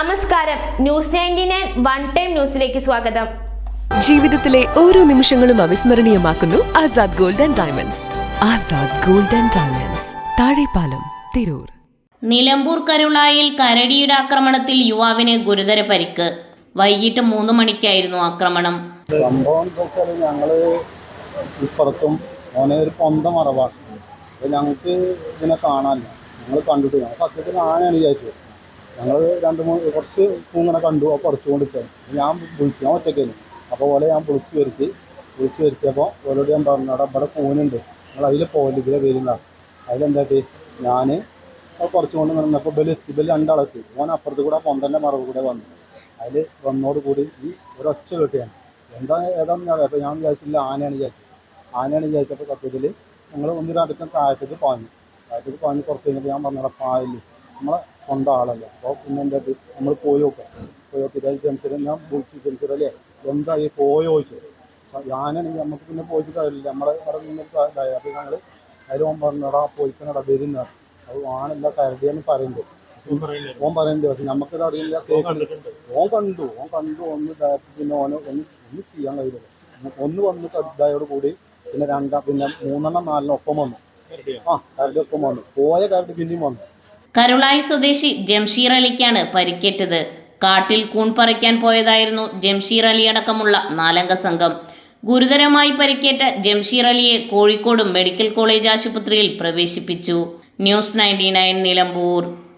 നമസ്കാരം. News ninety nine one time ന്യൂസിലേക്ക് സ്വാഗതം. ജീവിതത്തിലെ ഓരോ നിമിഷങ്ങളും അവിസ്മരണീയമാക്കുന്നു Azad gold and diamonds. Azad gold and diamonds. Thazhepalam Tirur. Nilambur കരുളായിൽ കരടിയുടെ ആക്രമണത്തിൽ യുവാവിന് ഗുരുതര പരിക്ക്. വൈകിട്ട് മൂന്ന് മണിക്കായിരുന്നു ആക്രമണം. സംഭവം എന്താ വെച്ചാൽ ഞങ്ങൾ ഇപ്പുറത്തും ഓനെ ഒരു പൊന്ത മറവാണ് ഞങ്ങൾക്ക് ഇതിനെ കാണാനില്ല. ഞങ്ങൾ കണ്ടിട്ട് ഞങ്ങൾ സത്യത്തിൽ ആനയാണ് വിചാരിച്ചത്. ഞങ്ങൾ രണ്ട് മൂന്ന് കുറച്ച് പൂങ്ങനെ കണ്ടു അപ്പോൾ കുറച്ചുകൊണ്ട് നിൽക്കുകയാണ് ഞാൻ വിളിച്ചു ഞാൻ ഒറ്റയ്ക്കായിരുന്നു. അപ്പോൾ പോലെ ഞാൻ വിളിച്ചു വരുത്തി വിളിച്ചു വരുത്തിയപ്പോൾ ഓരോട് ഞാൻ പറഞ്ഞു അവിടെ ഇവിടെ കൂനുണ്ട് നിങ്ങൾ അതിൽ പോകൽ ഇതിലെ വരുന്ന അതിലെന്താട്ടി? ഞാൻ കുറച്ചുകൊണ്ട് നിന്നപ്പോൾ ബലി എത്തി ബലി രണ്ടാളെത്തി. ഓൻ അപ്പുറത്ത് കൂടെ പൊന്തന്റെ മറവ് കൂടെ വന്നു. അതിൽ വന്നോട് കൂടി ഈ ഒരൊച്ച കേട്ടിയാണ്. എന്താ ഏതാണെന്ന് ഞാൻ അപ്പോൾ ഞാൻ വിചാരിച്ചില്ല ആനയാണ് വിചാരിച്ചത്. ആനയാണ് വിചാരിച്ചപ്പോൾ സത്യത്തിൽ ഞങ്ങൾ ഒന്ന് താഴത്തേക്ക് പാഞ്ഞു. താഴത്തേക്ക് പാഞ്ഞ് കുറച്ച് കഴിഞ്ഞപ്പോൾ ഞാൻ പറഞ്ഞ പായൽ നമ്മളെ സ്വന്തം ആളല്ലേ അപ്പോൾ പിന്നെ എന്താ നമ്മൾ പോയി നോക്കുക പോയി നോക്കിയിട്ട് ജംസർ ഞാൻ വിളിച്ചു ജംസർ അല്ലേ? എന്താ ഈ പോയോ ചോദിച്ചു. ഞാനാണെങ്കിൽ നമുക്ക് പിന്നെ പോയിട്ട് കാര്യമില്ല. നമ്മളെ അവിടെ നിന്ന് ഇതായി. അപ്പോൾ ഞങ്ങൾ അതിൽ ഓൻ പറഞ്ഞടാ പോയിക്കണടാ വരുന്ന. അത് ആണല്ല കരുതിയെന്ന് പറയുന്നത് ഓൻ പറയുന്നുണ്ട്. പക്ഷെ നമുക്കത് അറിയില്ല. ഓൻ കണ്ടു. ഓൻ കണ്ടു. ഒന്ന് പിന്നെ ഓന് ഒന്ന് ഒന്നും ചെയ്യാൻ കഴിയില്ല. ഒന്ന് ഒന്ന് വന്ന് ഇതായോട് കൂടി പിന്നെ രണ്ടാം പിന്നെ മൂന്നെണ്ണം നാലെണ്ണം ഒപ്പം വന്നു. ആ കരടി ഒപ്പം വന്നു. പോയ കരടി പിന്നെയും വന്നു. കരുളായി സ്വദേശി ജംഷീർ അലിക്കാണ് പരിക്കേറ്റത്. കാട്ടിൽ കൂൺ പറിക്കാൻ പോയതായിരുന്നു ജംഷീർ അലി അടക്കമുള്ള നാലംഗ സംഘം. ഗുരുതരമായി പരിക്കേറ്റ ജംഷീർ അലിയെ കോഴിക്കോട് മെഡിക്കൽ കോളേജ് ആശുപത്രിയിൽ പ്രവേശിപ്പിച്ചു. News ninety Nilambur.